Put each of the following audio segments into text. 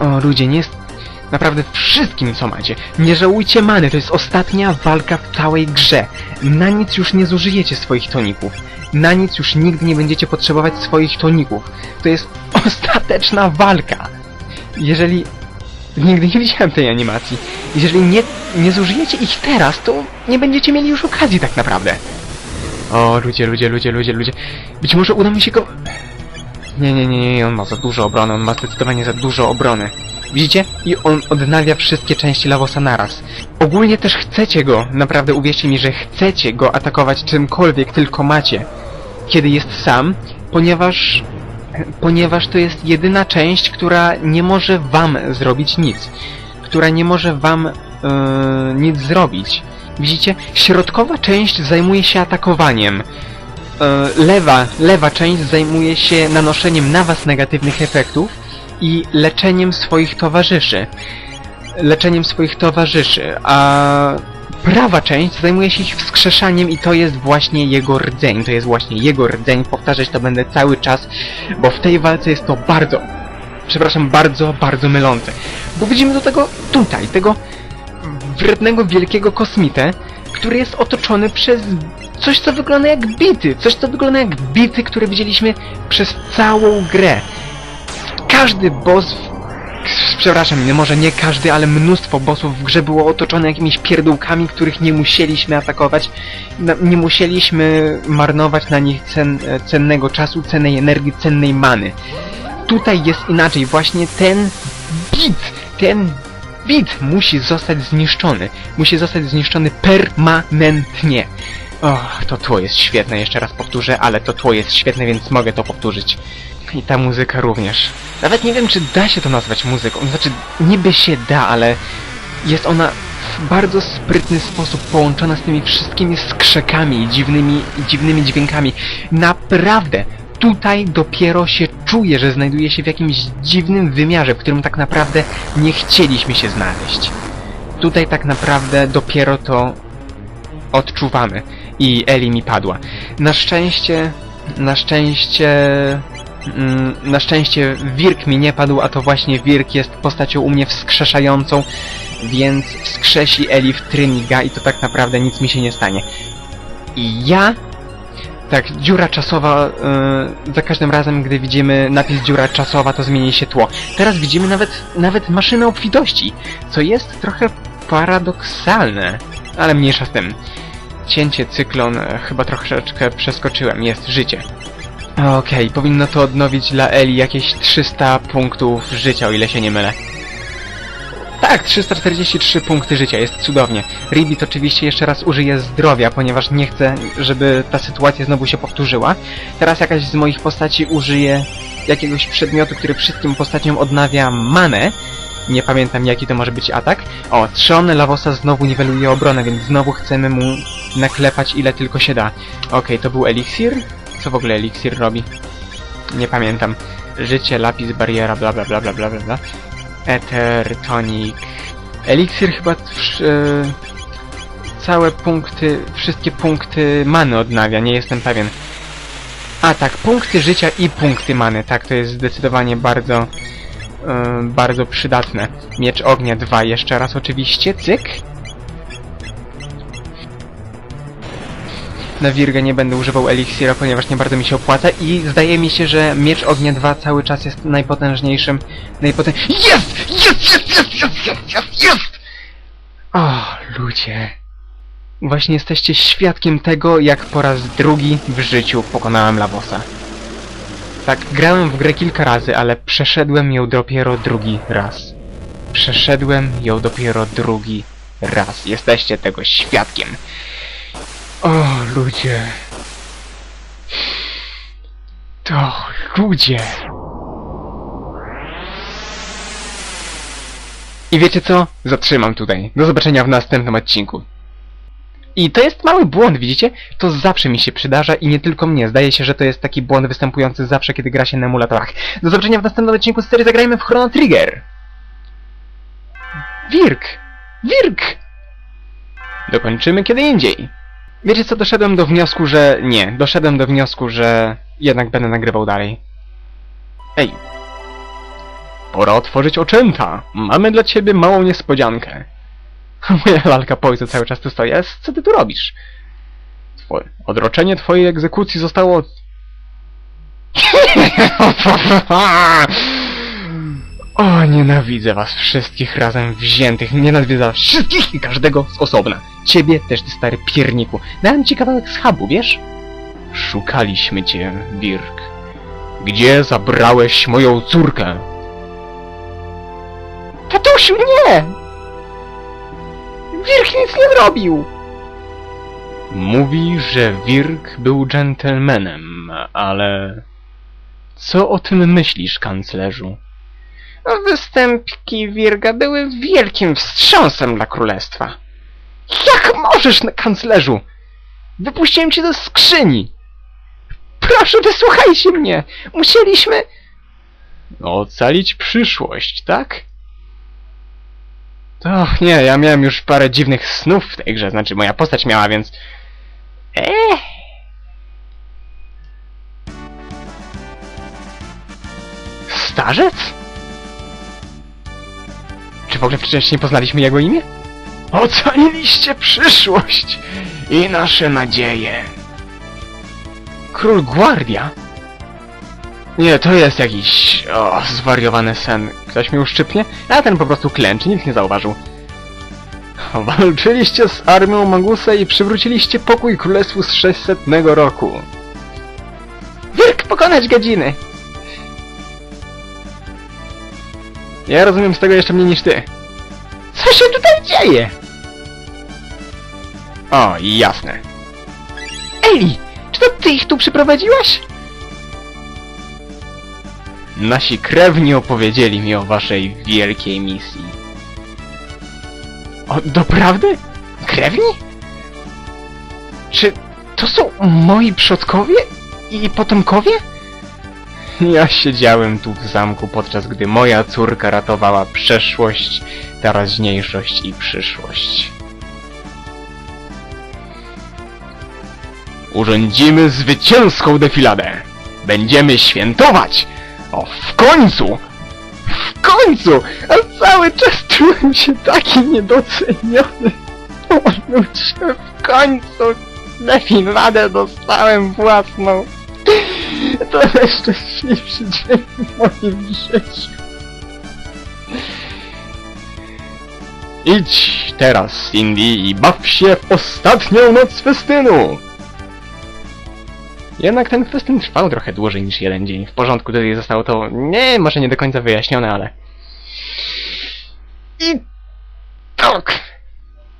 O, ludzie, nie naprawdę wszystkim, co macie. Nie żałujcie many, to jest ostatnia walka w całej grze. Na nic już nie zużyjecie swoich toników. Na nic już nigdy nie będziecie potrzebować swoich toników. To jest ostateczna walka. Jeżeli... Nigdy nie widziałem tej animacji. Jeżeli nie, nie zużyjecie ich teraz, to nie będziecie mieli już okazji tak naprawdę. O, ludzie, ludzie, ludzie, ludzie, ludzie. Być może uda mi się go... Nie, nie, nie, nie, on ma za dużo obrony, on ma zdecydowanie za dużo obrony. Widzicie? I on odnawia wszystkie części Lawosa naraz. Ogólnie też chcecie go, naprawdę uwierzcie mi, że chcecie go atakować czymkolwiek tylko macie, kiedy jest sam, ponieważ... ponieważ to jest jedyna część, która nie może wam zrobić nic. Która nie może wam yy, nic zrobić. Widzicie? Środkowa część zajmuje się atakowaniem. E, lewa, lewa część zajmuje się nanoszeniem na was negatywnych efektów i leczeniem swoich towarzyszy. Leczeniem swoich towarzyszy, a prawa część zajmuje się ich wskrzeszaniem i to jest właśnie jego rdzeń. To jest właśnie jego rdzeń. Powtarzać to będę cały czas, bo w tej walce jest to bardzo, przepraszam, bardzo, bardzo mylące. Bo widzimy do tego tutaj, tego wrednego, wielkiego kosmitę, który jest otoczony przez coś, co wygląda jak bity. Coś, co wygląda jak bity, które widzieliśmy przez całą grę. Każdy boss... Przepraszam, może nie każdy, ale mnóstwo bossów w grze było otoczone jakimiś pierdółkami, których nie musieliśmy atakować. Na- Nie musieliśmy marnować na nich cen, e, cennego czasu, cennej energii, cennej many. Tutaj jest inaczej. Właśnie ten bit, ten bit musi zostać zniszczony. Musi zostać zniszczony permanentnie. Och, to tło jest świetne, jeszcze raz powtórzę, ale to tło jest świetne, więc mogę to powtórzyć. I ta muzyka również. Nawet nie wiem, czy da się to nazwać muzyką. Znaczy, niby się da, ale jest ona w bardzo sprytny sposób połączona z tymi wszystkimi skrzekami i dziwnymi, dziwnymi dźwiękami. Naprawdę, tutaj dopiero się czuje, że znajduje się w jakimś dziwnym wymiarze, w którym tak naprawdę nie chcieliśmy się znaleźć. Tutaj tak naprawdę dopiero to odczuwamy. I Eli mi padła. Na szczęście, na szczęście, mm, na szczęście Wirk mi nie padł, a to właśnie Wirk jest postacią u mnie wskrzeszającą, więc wskrzesi Eli w Trymiga i to tak naprawdę nic mi się nie stanie. I ja tak, dziura czasowa, yy, za każdym razem, gdy widzimy napis dziura czasowa, to zmieni się tło. Teraz widzimy nawet, nawet maszynę obfitości, co jest trochę paradoksalne, ale mniejsza z tym. Cięcie cyklon, e, chyba troszeczkę przeskoczyłem, jest życie. Okej, powinno to odnowić dla Eli jakieś 300 punktów życia, o ile się nie mylę. Tak, 343 punkty życia, jest cudownie. Ribit oczywiście jeszcze raz użyje zdrowia, ponieważ nie chcę, żeby ta sytuacja znowu się powtórzyła. Teraz jakaś z moich postaci użyje jakiegoś przedmiotu, który wszystkim postaciom odnawia manę. Nie pamiętam jaki to może być atak. O, trzon Lawosa znowu niweluje obronę, więc znowu chcemy mu naklepać ile tylko się da. Okej, to był eliksir? Co w ogóle eliksir robi? Nie pamiętam. Życie, lapis, bariera, bla bla bla bla bla bla. Ether, tonic. Eliksir chyba e, całe punkty, wszystkie punkty many odnawia, nie jestem pewien. A tak, punkty życia i punkty many, tak, to jest zdecydowanie bardzo, e, bardzo przydatne. Miecz ognia 2 jeszcze raz oczywiście, cyk. na Wirgę nie będę używał eliksira, ponieważ nie bardzo mi się opłaca i zdaje mi się, że miecz ognia 2 cały czas jest najpotężniejszym, najpotę... Jest! Jest! Jest! Jest! Jest! Jest! Jest! jest! O, ludzie... Właśnie jesteście świadkiem tego, jak po raz drugi w życiu pokonałem Lavosa. Tak, grałem w grę kilka razy, ale przeszedłem ją dopiero drugi raz. Przeszedłem ją dopiero drugi raz. Jesteście tego świadkiem. O, ludzie. To ludzie. I wiecie co? Zatrzymam tutaj. Do zobaczenia w następnym odcinku. I to jest mały błąd, widzicie? To zawsze mi się przydarza i nie tylko mnie. Zdaje się, że to jest taki błąd występujący zawsze, kiedy gra się na emulatorach. Do zobaczenia w następnym odcinku z serii Zagrajmy w Chrono Trigger. Wirk! Wirk! Dokończymy kiedy indziej. Wiecie co, doszedłem do wniosku, że... Nie, doszedłem do wniosku, że jednak będę nagrywał dalej. Ej. Pora otworzyć oczęta. Mamy dla ciebie małą niespodziankę. Moja lalka Poise cały czas tu stoi. Co ty tu robisz? Twoje, odroczenie twojej egzekucji zostało... o, nienawidzę was wszystkich razem wziętych. Nienawidzę was wszystkich i każdego z osobna. Ciebie też, ty stary pierniku. Dałem ci kawałek schabu, wiesz? Szukaliśmy cię, Wirk. Gdzie zabrałeś moją córkę? Tatusiu, nie! Wirk nic nie zrobił! Mówi, że Wirk był dżentelmenem, ale... Co o tym myślisz, kanclerzu? Występki Wirga były wielkim wstrząsem dla królestwa. Jak możesz, kanclerzu? Wypuściłem cię do skrzyni! Proszę, wysłuchajcie mnie! Musieliśmy... Ocalić przyszłość, tak? To nie, ja miałem już parę dziwnych snów w tej grze, znaczy moja postać miała, więc... Eee. Starzec? W ogóle wcześniej poznaliśmy jego imię? Ocaliliście przyszłość i nasze nadzieje. Król Guardia? Nie, to jest jakiś... O, zwariowany sen. Ktoś mnie uszczypnie? A ten po prostu klęczy, nikt nie zauważył. Walczyliście z armią Magusa i przywróciliście pokój królestwu z 600 roku. Wirk pokonać godziny! Ja rozumiem z tego jeszcze mniej niż ty. Co się tutaj dzieje? O, jasne. Eli, czy to ty ich tu przyprowadziłaś? Nasi krewni opowiedzieli mi o waszej wielkiej misji. O, doprawdy? Krewni? Czy to są moi przodkowie i potomkowie? Ja siedziałem tu w zamku, podczas gdy moja córka ratowała przeszłość, teraźniejszość i przyszłość. Urządzimy zwycięską defiladę! Będziemy świętować! O, w końcu! W końcu! A cały czas czułem się taki niedoceniony. O w końcu defiladę dostałem własną. To najszczęśliwszy dzień w moim życiu. Idź teraz, Cindy, i baw się w ostatnią noc festynu! Jednak ten festyn trwał trochę dłużej niż jeden dzień. W porządku, tutaj zostało to, nie, może nie do końca wyjaśnione, ale... I... tak!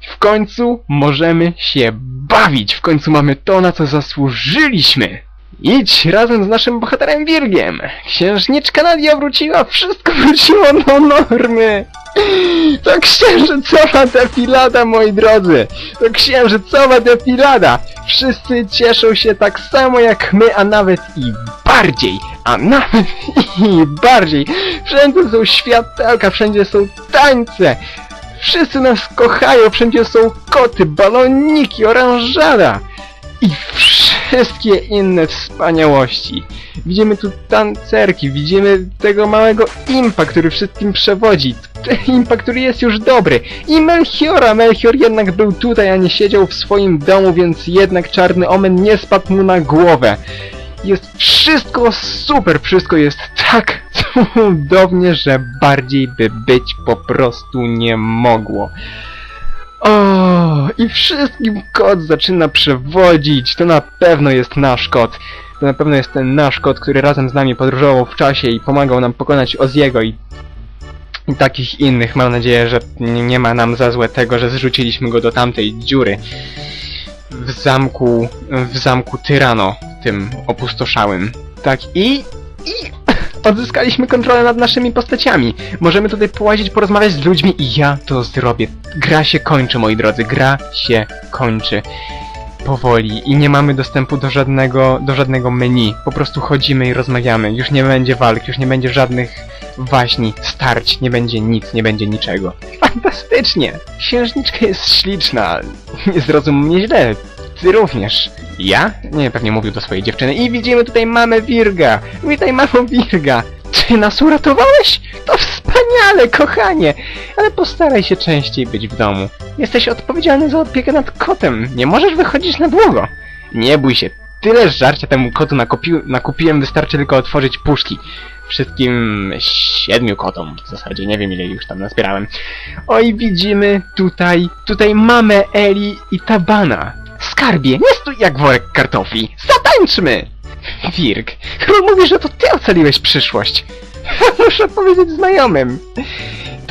W końcu możemy się bawić! W końcu mamy to, na co zasłużyliśmy! Idź razem z naszym bohaterem Wirgiem! Księżniczka Nadia wróciła, wszystko wróciło do normy! To księżycowa defilada, moi drodzy! To księżycowa defilada! Wszyscy cieszą się tak samo jak my, a nawet i bardziej! A nawet i bardziej! Wszędzie są światełka, wszędzie są tańce! Wszyscy nas kochają, wszędzie są koty, baloniki, oranżada! I wszystkie inne wspaniałości. Widzimy tu tancerki, widzimy tego małego impa, który wszystkim przewodzi. Impa, który jest już dobry. I Melchiora. Melchior jednak był tutaj, a nie siedział w swoim domu, więc jednak czarny omen nie spadł mu na głowę. Jest wszystko super, wszystko jest tak cudownie, że bardziej by być po prostu nie mogło. O, i wszystkim kot zaczyna przewodzić. To na pewno jest nasz kot. To na pewno jest ten nasz kot, który razem z nami podróżował w czasie i pomagał nam pokonać Oziego i, i takich innych. Mam nadzieję, że nie, ma nam za złe tego, że zrzuciliśmy go do tamtej dziury w zamku, w zamku Tyrano, tym opustoszałym. Tak, i, i odzyskaliśmy kontrolę nad naszymi postaciami. Możemy tutaj połazić, porozmawiać z ludźmi i ja to zrobię. Gra się kończy, moi drodzy, gra się kończy. Powoli i nie mamy dostępu do żadnego, do żadnego menu. Po prostu chodzimy i rozmawiamy. Już nie będzie walk, już nie będzie żadnych waśni, starć, nie będzie nic, nie będzie niczego. Fantastycznie! Księżniczka jest śliczna. Nie zrozum mnie źle. Również. Ja? Nie, pewnie mówił do swojej dziewczyny. I widzimy tutaj mamę Wirga. Witaj, mamo Wirga. Ty nas uratowałeś? To wspaniale, kochanie! Ale postaraj się częściej być w domu. Jesteś odpowiedzialny za opiekę nad kotem. Nie możesz wychodzić na długo. Nie bój się. Tyle żarcia temu kotu nakupi- nakupiłem, wystarczy tylko otworzyć puszki. Wszystkim siedmiu kotom w zasadzie, nie wiem ile już tam nazbierałem. Oj, widzimy tutaj, tutaj mamę Eli i Tabana. Skarbie, nie stój jak worek kartofli. Zatańczmy! Wirk, chyba mówisz, że to ty ocaliłeś przyszłość. Muszę powiedzieć znajomym.